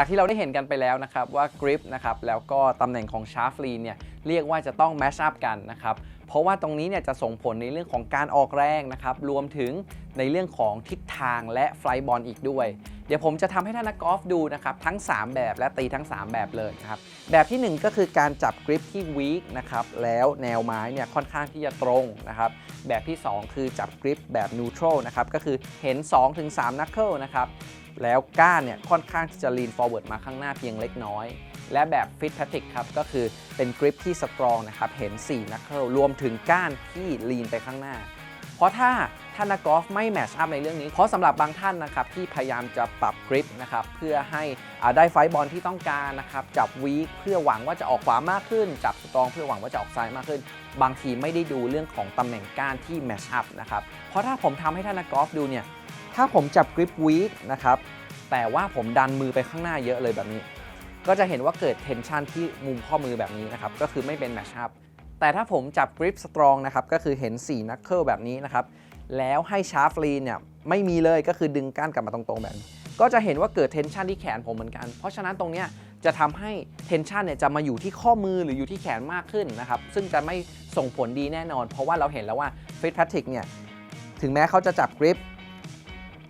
จากที่เราได้เห็นกันไปแล้วนะครับว่ากริปนะครับแล้วก็ตำแหน่งของชาร์ฟลีนเนี่ยเรียกว่าจะต้องแมชอัพกันนะครับ เพราะว่าตรงนี้เนี่ยจะส่งผลในเรื่องของการออกแรงนะครับ รวมถึงในเรื่องของทิศทางและไฟบอลอีกด้วย เดี๋ยวผมจะทำให้ท่านนักกอล์ฟดูนะครับ ทั้ง 3 แบบและตีทั้ง 3 แบบเลยครับ แบบทีหนึ่1 ก็คือการจับกริปที่วีคนะครับ แล้วแนวไม้เนี่ยค่อนข้างที่จะตรงนะครับ แบบที่ 2 คือจับกริปแบบนูทรัลนะครับ ก็คือเห็น 2-3นักเกิลนะครับ แล้วก้านเนี่ยค่อนข้างที่จะ lean forward มาข้างหน้าเพียงเล็กน้อย และแบบ fit p a t i c ครับ ก็คือเป็นกริปที่ strong นะครับ เห็น4นักเกิลรวมถึงก้านที่ lean ไปข้างหน้า เพราะถ้าท่านนักกอล์ฟไม่แมชอัพในเรื่องนี้ เพราะสำหรับบางท่านนะครับ ที่พยายามจะปรับกริปนะครับ เพื่อให้ได้ไฟบอลที่ต้องการนะครับ จับวีคเพื่อหวังว่าจะออกขวามากขึ้น จับสตรองเพื่อหวังว่าจะออกซ้ายมากขึ้น บางทีไม่ได้ดูเรื่องของตำแหน่งก้านที่แมชอัพนะครับเพราะถ้าผมทำให้ท่านนักกอล์ฟดูเนี่ยถ้าผมจับกริปวีคนะครับแต่ว่าผมดันมือไปข้างหน้าเยอะเลยแบบนี้ ก็จะเห็นว่าเกิดเทนชันที่มุมข้อมือแบบนี้นะครับ ก็คือไม่เป็นแมชอัพแต่ถ้าผมจับกริปสตรองนะครับ ก็คือเห็น 4 นักเคิลแบบนี้นะครับ แล้วให้ชาร์ฟลีเนี่ยไม่มีเลยก็คือดึงก้านกลับมาตรงๆแบบนี้ ก็จะเห็นว่าเกิดเทนชันที่แขนผมเหมือนกัน เพราะฉะนั้นตรงเนี้ยจะทำให้เทนชันเนี่ยจะมาอยู่ที่ข้อมือหรืออยู่ที่แขนมากขึ้นนะครับ ซึ่งจะไม่ส่งผลดีแน่นอน เพราะว่าเราเห็นแล้วว่าฟิตแพทริกเนี่ยถึงแม้เขาจะจับกริป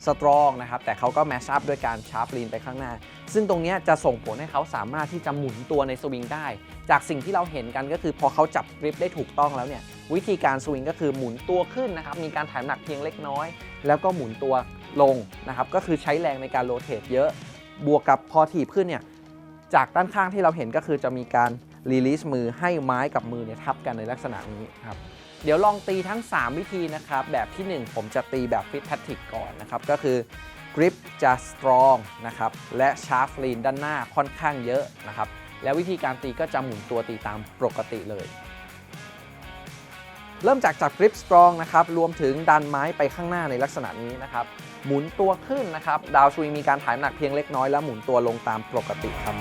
สตรองนะครับแต่เขาก็แมชอัพด้วยการชาร์ปลีนไปข้างหน้า ซึ่งตรงนี้จะส่งผลให้เขาสามารถที่จะหมุนตัวในสวิงได้ จากสิ่งที่เราเห็นกันก็คือพอเขาจับกริปได้ถูกต้องแล้วเนี่ยวิธีการสวิงก็คือหมุนตัวขึ้นนะครับมีการถ่ายน้ำหนักเพียงเล็กน้อย แล้วก็หมุนตัวลงนะครับก็คือใช้แรงในการโรเตทเยอะบวกกับพอถีบขึ้นเนี่ยจากด้านข้างที่เราเห็นก็คือจะมีการรีลิสมือให้ไม้กับมือเนี่ยทับกันในลักษณะนี้ครับ เดี๋ยวลองตีทั้ง 3 วิธีนะครับ แบบที่ 1 ผมจะตีแบบฟิตแพทริกก่อนนะครับ ก็คือกริปจะสตรองนะครับ และชาร์ฟลีนด้านหน้าค่อนข้างเยอะนะครับ แล้ววิธีการตีก็จะหมุนตัวตีตามปกติเลย เริ่มจากจับกริปสตรองนะครับ รวมถึงดันไม้ไปข้างหน้าในลักษณะนี้นะครับ หมุนตัวขึ้นนะครับ ดาวสวิงมีการถ่ายหนักเพียงเล็กน้อยแล้วหมุนตัวลงตามปกติครับ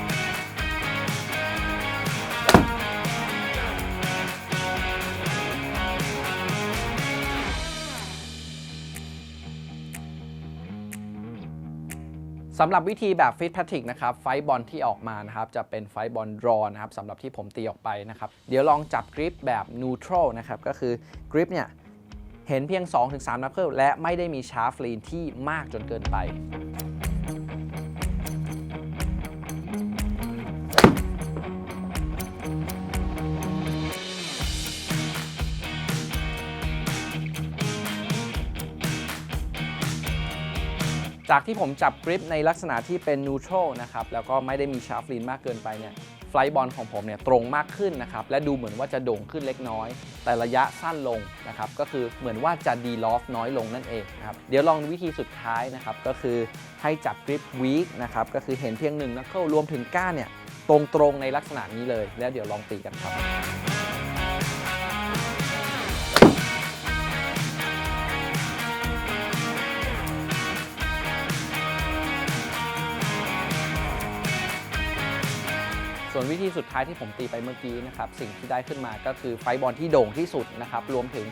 สำหรับวิธีแบบฟิตแพทริกนะครับไฟบอลที่ออกมานะครับจะเป็นไฟบอลรอนะครับสำหรับที่ผมตีออกไปนะครับเดี๋ยวลองจับกริปแบบนูทรัลนะครับก็คือกริปเนี่ยเห็นเพียง 2-3นัดเพิ่มและไม่ได้มีชาร์ฟลีนที่มากจนเกินไป จากที่ผมจับกริปในลักษณะที่เป็นนูทรัลนะครับแล้วก็ไม่ได้มีชาร์ฟลีนมากเกินไปเนี่ยไฟล์บอลของผมเนี่ยตรงมากขึ้นนะครับและดูเหมือนว่าจะโด่งขึ้นเล็กน้อย แต่ระยะสั้นลงนะครับก็คือเหมือนว่าจะดีลอฟน้อยลงนั่นเองนะครับเดี๋ยวลองวิธีสุดท้ายนะครับก็คือให้จับกริปวีคนะครับก็คือเห็นเพียงหนึ่งนักเกิลรวมถึงก้านเนี่ยตรงๆในลักษณะนี้เลย แล้วเดี๋ยวลองตีกันครับ ส่วนวิธีสุดท้ายที่ผมตีไปเมื่อกี้นะครับสิ่งที่ได้ขึ้นมาก็คือไฟบอลที่โด่งที่สุดนะครับรวมถึง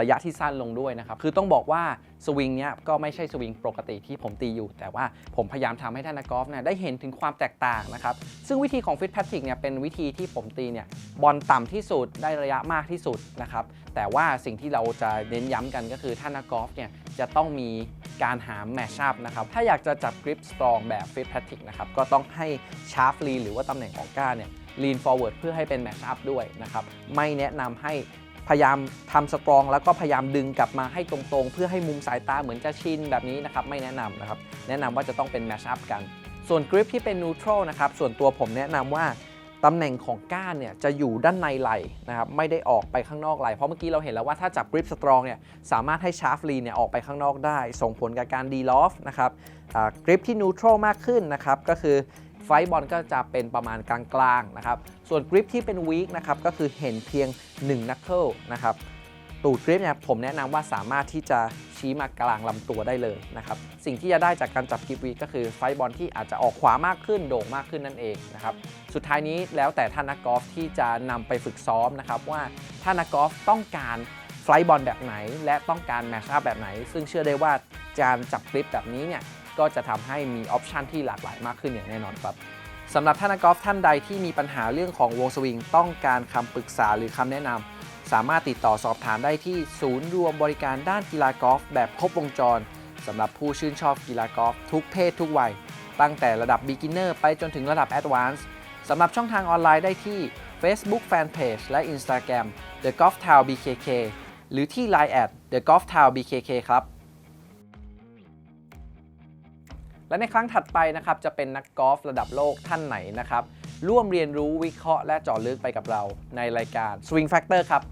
ระยะที่สั้นลงด้วยนะครับคือต้องบอกว่าสวิงเนี้ยก็ไม่ใช่สวิงปกติที่ผมตีอยู่ แต่ว่าผมพยายามทำให้ท่านนักกอล์ฟเนี่ยได้เห็นถึงความแตกต่างนะครับซึ่งวิธีของฟิตแพทริกเนี่ยเป็นวิธีที่ผมตีเนี่ยบอลต่ำที่สุดได้ระยะมากที่สุดนะครับแต่ว่าสิ่งที่เราจะเน้นย้ำกันก็คือท่านนักกอล์ฟเนี่ยจะต้องมี การหาแมชอัพนะครับ ถ้าอยากจะจับกริปสตรองแบบฟิตแพทริกนะครับ ก็ต้องให้ชาร์ฟลีหรือว่าตำแหน่งของก้านเนี่ย lean forward เพื่อให้เป็นแมชอัพด้วยนะครับ ไม่แนะนำให้พยายามทำสตรองแล้วก็พยายามดึงกลับมาให้ตรงๆ เพื่อให้มุมสายตาเหมือนจะชินแบบนี้นะครับ ไม่แนะนำนะครับ แนะนำว่าจะต้องเป็นแมชอัพกัน ส่วนกริปที่เป็นนูทรลนะครับ ส่วนตัวผมแนะนำว่า ตำแหน่งของก้านเนี่ยจะอยู่ด้านในไหลนะครับไม่ได้ออกไปข้างนอกไหลเพราะเมื่อกี้เราเห็นแล้วว่าถ้าจับกริปสตรองเนี่ยสามารถให้ชาร์ฟลีเนี่ยออกไปข้างนอกได้ ส่งผลกับการดีลอฟนะครับกริปที่นูทรัลมากขึ้นนะครับก็คือไฟบอลก็จะเป็นประมาณกลางๆนะครับส่วนกริปที่เป็นวีคนะครับก็คือเห็นเพียง1นักเกิลนะครับตูดกริปเนี่ยผมแนะนำว่าสามารถที่จะ ชี้มากลางลำตัวได้เลยนะครับ สิ่งที่จะได้จากการจับกริปวีก็คือไฟบอลที่อาจจะออกขวามากขึ้นโด่งมากขึ้นนั่นเองนะครับ สุดท้ายนี้แล้วแต่ท่านนักกอล์ฟที่จะนำไปฝึกซ้อมนะครับว่าท่านนักกอล์ฟต้องการไฟบอลแบบไหน และต้องการแมชอัพแบบไหน ซึ่งเชื่อได้ว่าการจับกริปแบบนี้เนี่ยก็จะทำให้มีออปชันที่หลากหลายมากขึ้นอย่างแน่นอนครับสำหรับท่านนักกอล์ฟท่านใดที่มีปัญหาเรื่องของวงสวิงต้องการคำปรึกษาหรือคำแนะนำ สามารถติดต่อสอบถามได้ที่ศูนย์รวมบริการด้านกีฬากอล์ฟแบบครบวงจรสำหรับผู้ชื่นชอบกีฬากอล์ฟทุกเพศทุกวัย ตั้งแต่ระดับ beginner ไปจนถึงระดับ advanced สำหรับช่องทางออนไลน์ได้ที่ Facebook Fanpage และ Instagram The Golf Town BKK หรือที่ Line at The Golf Town BKK ครับ และในครั้งถัดไปนะครับจะเป็นนักกอล์ฟระดับโลกท่านไหนนะครับ ร่วมเรียนรู้วิเคราะห์และเจาะลึกไปกับเราในรายการ Swing Factor ครับ